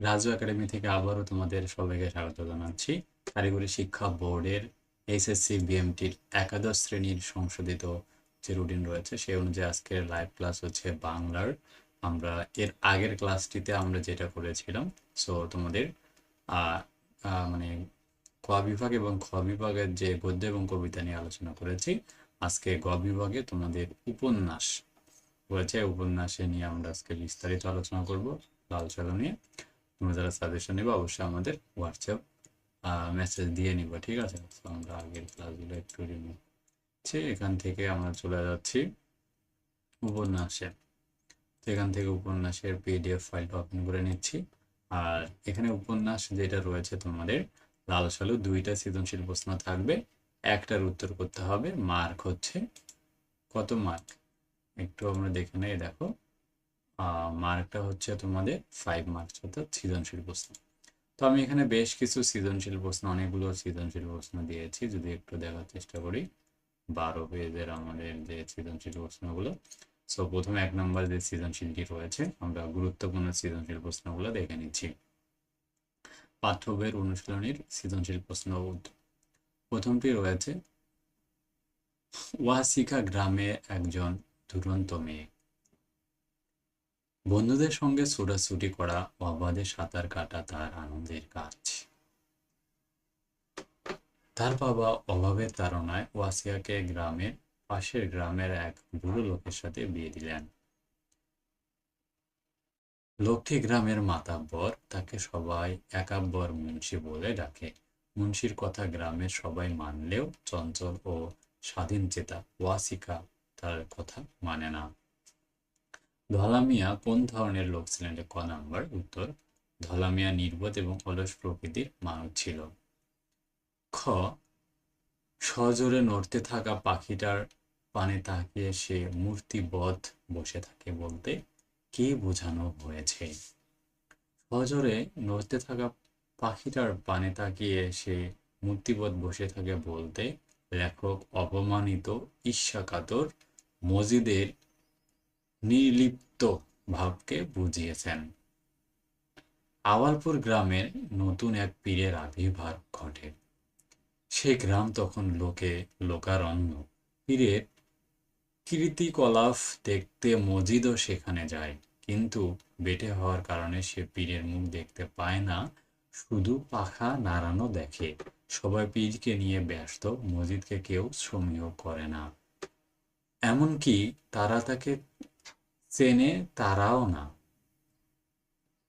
Raju academy থেকে আবারও তোমাদের সবাইকে স্বাগত জানাচ্ছি। কারিগরি শিক্ষা বোর্ডের এইচএসসি বিএমটির একাদশ শ্রেণির সংশোধিত যে রুটিন রয়েছে সেই অনুযায়ী আজকের লাইভ ক্লাস হচ্ছে বাংলার। আমরা এর আগের ক্লাসটিতে আমরা যেটা করেছিলাম সো তোমাদের মানে ক বিভাগ এবং খ বিভাগের যে গদ্য এবং কবিতা নিয়ে আলোচনা করেছি, আজকে গ বিভাগে তোমাদের উপন্যাস রয়েছে। উপন্যাসে নিয়ে আমরা আজকে বিস্তারিত আলোচনা করব, লাল সালো নিয়ে। তোমরা যারা সাজেশন নেবে, অবশ্যই আমাদের হোয়াটসঅ্যাপ মেসেজ দিয়ে নিবা, ঠিক আছে? আমরা আগের ক্লাসগুলো একটু রিমুভ এখান থেকে আমরা চলে যাচ্ছি উপন্যাসে। তো এখান থেকে উপন্যাসের পিডিএফ ফাইলটা ওপেন করে নিচ্ছি। আর এখানে উপন্যাস যেটা রয়েছে তোমাদের, লাল সালু, দুইটা সৃজনশীল প্রশ্ন থাকবে, একটার উত্তর করতে হবে মার্ক হচ্ছে কত মার্ক একটু আমরা দেখে নেই, দেখো। মার্কটা হচ্ছে তোমাদের ফাইভ মার্কস অর্থাৎ সৃজনশীল প্রশ্ন। তো আমি এখানে বেশ কিছু সৃজনশীল প্রশ্ন, অনেকগুলো সৃজনশীল প্রশ্ন দিয়েছি, যদি একটু দেখার চেষ্টা করি। বারো পেজের আমাদের যে সৃজনশীল প্রশ্নগুলো সো প্রথমে এক নম্বর যে সৃজনশীলটি রয়েছে, আমরা গুরুত্বপূর্ণ সৃজনশীল প্রশ্নগুলো দেখে নিচ্ছি। পাঠ্য বইয়ের অনুশীলনীর সৃজনশীল প্রশ্ন প্রথমটি রয়েছে, ওয়াসিকা গ্রামে একজন দুরন্ত মেয়ে বন্ধুদের সঙ্গে ছোটাছুটি করা অবাধে সাঁতার কাটা তার আনন্দের কাজ। তার বাবা অভাবের তাড়নায় ওয়াসিয়াকে গ্রামের পাশের গ্রামের এক বুড়ো লোকের সাথে বিয়ে দিলেন। লোকটি গ্রামের মাতাব্বর, তাকে সবাই একাব্বর মুন্সি বলে ডাকে। মুন্সির কথা গ্রামের সবাই মানলেও চঞ্চল ও স্বাধীন চেতা ওয়াসিকা তার কথা মানে না। ধলামিয়া কোন ধরনের লোক ছিলেন? ক নাম্বার। উত্তর, ধলামিয়া নির্বোধ এবং অলস প্রকৃতির মানুষ ছিল। খ, সজোরে নড়তে থাকা পাখিটার পানে তাকিয়ে সে মূর্তিবধ বসে থাকে বলতে কি বোঝানো হয়েছে? সজোরে নড়তে থাকা পাখিটার পানে তাকিয়ে সে মূর্তিবধ বসে থাকে বলতে লেখক অপমানিত ঈর্ষাকাতর মজিদের নির্লিপ্ত ভাবকে বুঝিয়েছেন। আওয়ালপুর গ্রামের নতুন এক পীরের আবির্ভাব ঘটে। সে গ্রাম তখন লোকে লোকারণ্য। পীরের কীর্তিকলাপ দেখতে মজিদও সেখানে যায়, কিন্তু বেটে হওয়ার কারণে সে পীরের মুখ দেখতে পায় না, শুধু পাখা নাড়ানো দেখে। সবাই পীরকে নিয়ে ব্যস্ত, মজিদকে কেউ সমীহ করে না। এমনকি তারা তাকে চেনে তারাও না।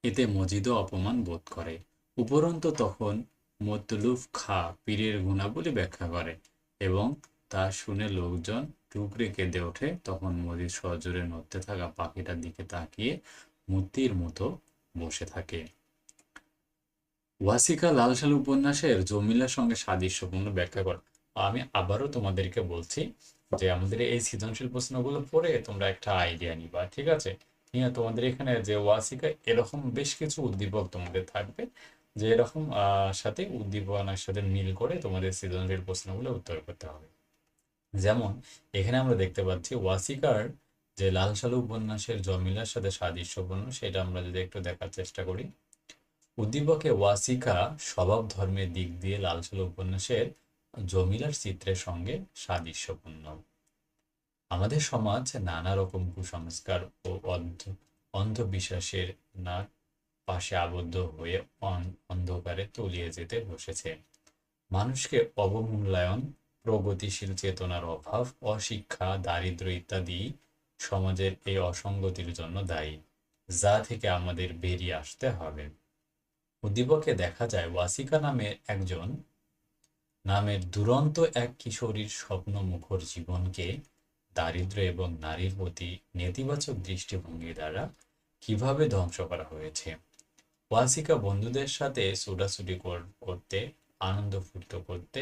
এতে মজিদও অপমান বোধ করে। উপরন্ত তখন মতলুফ খা পীরের গুণাবলী ব্যাখ্যা করে এবং তা শুনে লোকজন টুকরে কেঁদে ওঠে। তখন মজিদ সজোরে নড়তে থাকা পাখিটার দিকে তাকিয়ে মূর্তির মতো বসে থাকে। ওয়াসিকা লালসাল উপন্যাসের জমিলার সঙ্গে সাদৃশ্যপূর্ণ ব্যাখ্যা করা। আমি আবারও তোমাদেরকে বলছি যে আমাদের এই সৃজনশীল প্রশ্নগুলো পড়ে তোমরা একটা আইডিয়া নিবা, ঠিক আছে? নিয়ে তোমাদের এখানে যে ওয়াসিকা, এরকম বেশ কিছু উদ্দীপক তোমাদের থাকবে, যে এরকম সাথে উদ্দীপনার সাথে মিল করে তোমাদের সৃজনশীল প্রশ্নগুলো উত্তর করতে হবে। যেমন, এখানে আমরা দেখতে পাচ্ছি ওয়াসিকার যে লাল সালু উপন্যাসের জমিলার সাথে সাদৃশ্যপূর্ণ, সেটা আমরা যদি একটু দেখার চেষ্টা করি। উদ্দীপকে ওয়াসিকা স্বভাব ধর্মের দিক দিয়ে লাল সালু উপন্যাসের জমিলার চিত্রের সঙ্গে সাদৃশ্যপূর্ণ। আমাদের সমাজ নানা রকম কুসংস্কার ও অন্ধ, অন্ধবিশ্বাসের না পাশে আবদ্ধ হয়ে অন্ধকারে তলিয়ে যেতে বসেছে। মানুষকে অবমূল্যায়ন, প্রগতিশীল চেতনার অভাব, অশিক্ষা, দারিদ্র ইত্যাদি সমাজের এই অসঙ্গতির জন্য দায়ী, যা থেকে আমাদের বেরিয়ে আসতে হবে। উদ্দীপকে দেখা যায় ওয়াসিকা নামে একজন নামের দুরন্ত এক কিশোরীর স্বপ্ন মুখর জীবনকে দারিদ্র এবং নারীর প্রতি নেতিবাচক দৃষ্টিভঙ্গি দ্বারা কীভাবে ধ্বংস করা হয়েছে? ওয়াসিকা বন্ধুদের সাথে ছোটাছুটি করতে, আনন্দ ফুর্ত করতে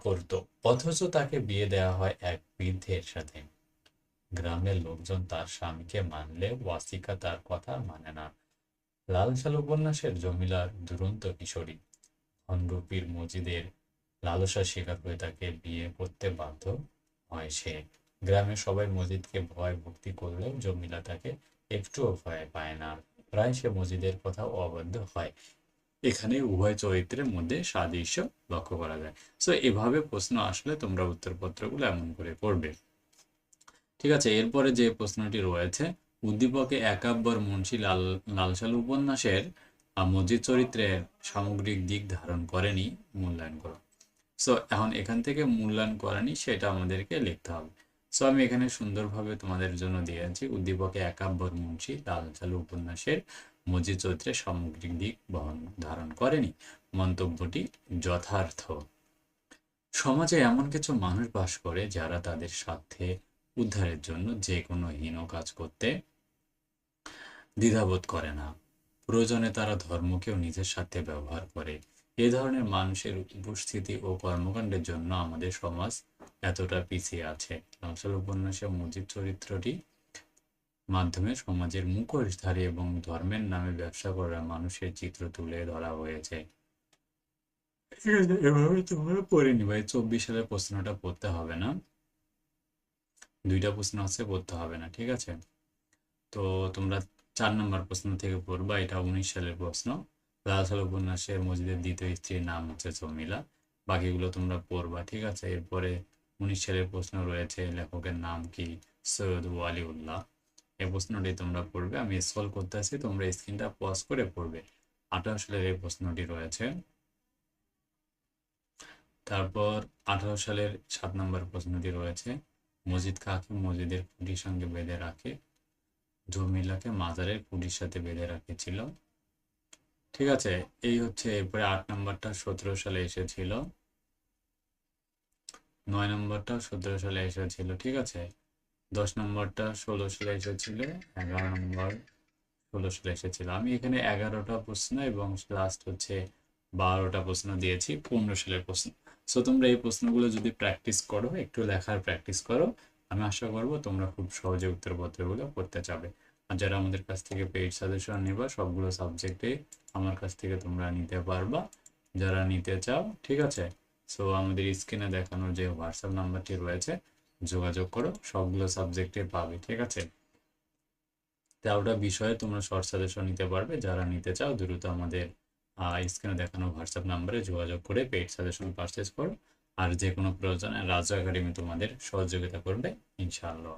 করত অথচ তাকে বিয়ে দেওয়া হয় এক বৃদ্ধের সাথে। গ্রামের লোকজন তার স্বামীকে মানলে ওয়াসিকা তার কথা মানে না। লাল সাল উপন্যাসের জমিলার দুরন্ত কিশোরী ধনরূপীর মজিদের লালসা শিকার হয়ে তাকে বিয়ে করতে বাধ্য হয় সে। গ্রামের সবাই মজিদকে ভয় ভক্তি করলেও জমিলা তাকে একটুও ভয় পায় না। প্রায় সে মসজিদের কথা অবাধ্য হয়। এখানে উভয় চরিত্রের মধ্যে সাদৃশ্য লক্ষ্য করা যায়। সো এভাবে প্রশ্ন আসলে তোমরা উত্তরপত্রগুলো এমন করে পড়বে। ঠিক আছে, এরপরে যে প্রশ্নটি রয়েছে, উদ্দীপকে একাব্বর মুন্সি লাল, লালসাল উপন্যাসের আহ, মসজিদ চরিত্রের সামগ্রিক দিক ধারণ করেনি মূল্যায়ন করো। সো এখন এখান থেকে মূল্যায়ন করেনি সেটা আমাদেরকে লিখতে হবে। সো আমি এখানে সুন্দরভাবে তোমাদের জন্য দিয়েছি উদ্দীপকে একাব্বর মুন্সি লালসাল উপন্যাসের মসজিদ চরিত্রের সামগ্রিক দিক বহন ধারণ করেনি। মন্তব্যটি যথার্থ। সমাজে এমন কিছু মানুষ বাস করে যারা তাদের স্বার্থে উদ্ধারের জন্য যে কোনো হীন কাজ করতে দ্বিধাবোধ করে না। প্রয়োজনে তারা ধর্মকেও নিজের সাথে ব্যবহার করে। এ ধরনের মানুষের উপস্থিতি ও কর্মকাণ্ডের জন্য আমাদের সমাজ এতটা পিছিয়ে আছে। নকশাল উপন্যাসে মসজিদ চরিত্রটি মাধ্যমে সমাজের মুখোশধারী এবং ধর্মের নামে ব্যবসা করা মানুষের চিত্র তুলে ধরা হয়েছে। এভাবে তোমরা পড়ে নিবা এই চব্বিশ সালের প্রশ্নটা পড়তে হবে না। দুইটা প্রশ্ন আছে, পড়তে হবে না, ঠিক আছে? তো তোমরা চার নম্বর প্রশ্ন থেকে পড়বা, এটা উনিশ সালের প্রশ্ন। লালসাল উপন্যাসের মসজিদের দ্বিতীয় স্ত্রীর নাম হচ্ছে জমিলা বাকিগুলো তোমরা পড়বা, ঠিক আছে? এরপরে উনিশ সালের প্রশ্ন রয়েছে, লেখকের নাম কি? সৈয়দ ওয়ালিউল্লাহ। এই প্রশ্নটি তোমরা পড়বে, আমি স্ক্রল করতে আছি তোমরা স্ক্রিনটা পজ করে পড়বে। আঠারো সালের এই প্রশ্নটি রয়েছে। তারপর আঠারো সালের সাত নম্বর প্রশ্নটি রয়েছে, মসজিদ কাকে মসজিদের খুঁটির সঙ্গে বেঁধে রাখে? জমিলাকে মাজারের খুঁটির সাথে বেঁধে রাখেছিল। ঠিক আছে, এই হচ্ছে এরপরে আট নম্বরটা সতেরো সালে এসেছিল। নয় নম্বরটা সতেরো সালে এসেছিল, ঠিক আছে? দশ নম্বরটা ষোলো সালে এসেছিল, এগারো নম্বর ষোলো সালে এসেছিল। আমি এখানে এগারোটা প্রশ্ন এবং লাস্ট হচ্ছে বারোটা প্রশ্ন দিয়েছি, পনেরো সালের প্রশ্ন। সো তোমরা এই প্রশ্নগুলো যদি প্র্যাকটিস করো, একটু লেখার প্র্যাকটিস করো আমি আশা করব তোমরা খুব সহজে উত্তরপত্রগুলো করতে চাবে। আর যারা আমাদের কাছ থেকে পেইড সাজেশন নিবা, সবগুলো সাবজেক্টে আমার কাছ থেকে তোমরা নিতে পারবা। যারা নিতে চাও, ঠিক আছে? সো আমাদের স্ক্রিনে দেখানো যে হোয়াটসঅ্যাপ নাম্বারটি রয়েছে, যোগাযোগ করো, সবগুলো সাবজেক্টে পাবে, ঠিক আছে? তেরোটা বিষয়ে তোমরা শর্ট সাজেশন নিতে পারবে। যারা নিতে চাও, দ্রুত আমাদের স্ক্রিনে দেখানো হোয়াটসঅ্যাপ নাম্বারে যোগাযোগ করে পেইড সাজেশন পারচেস করো। আর যে কোনো প্রয়োজনে রাজু একাডেমি তোমাদের সহযোগিতা করবে ইনশাআল্লাহ।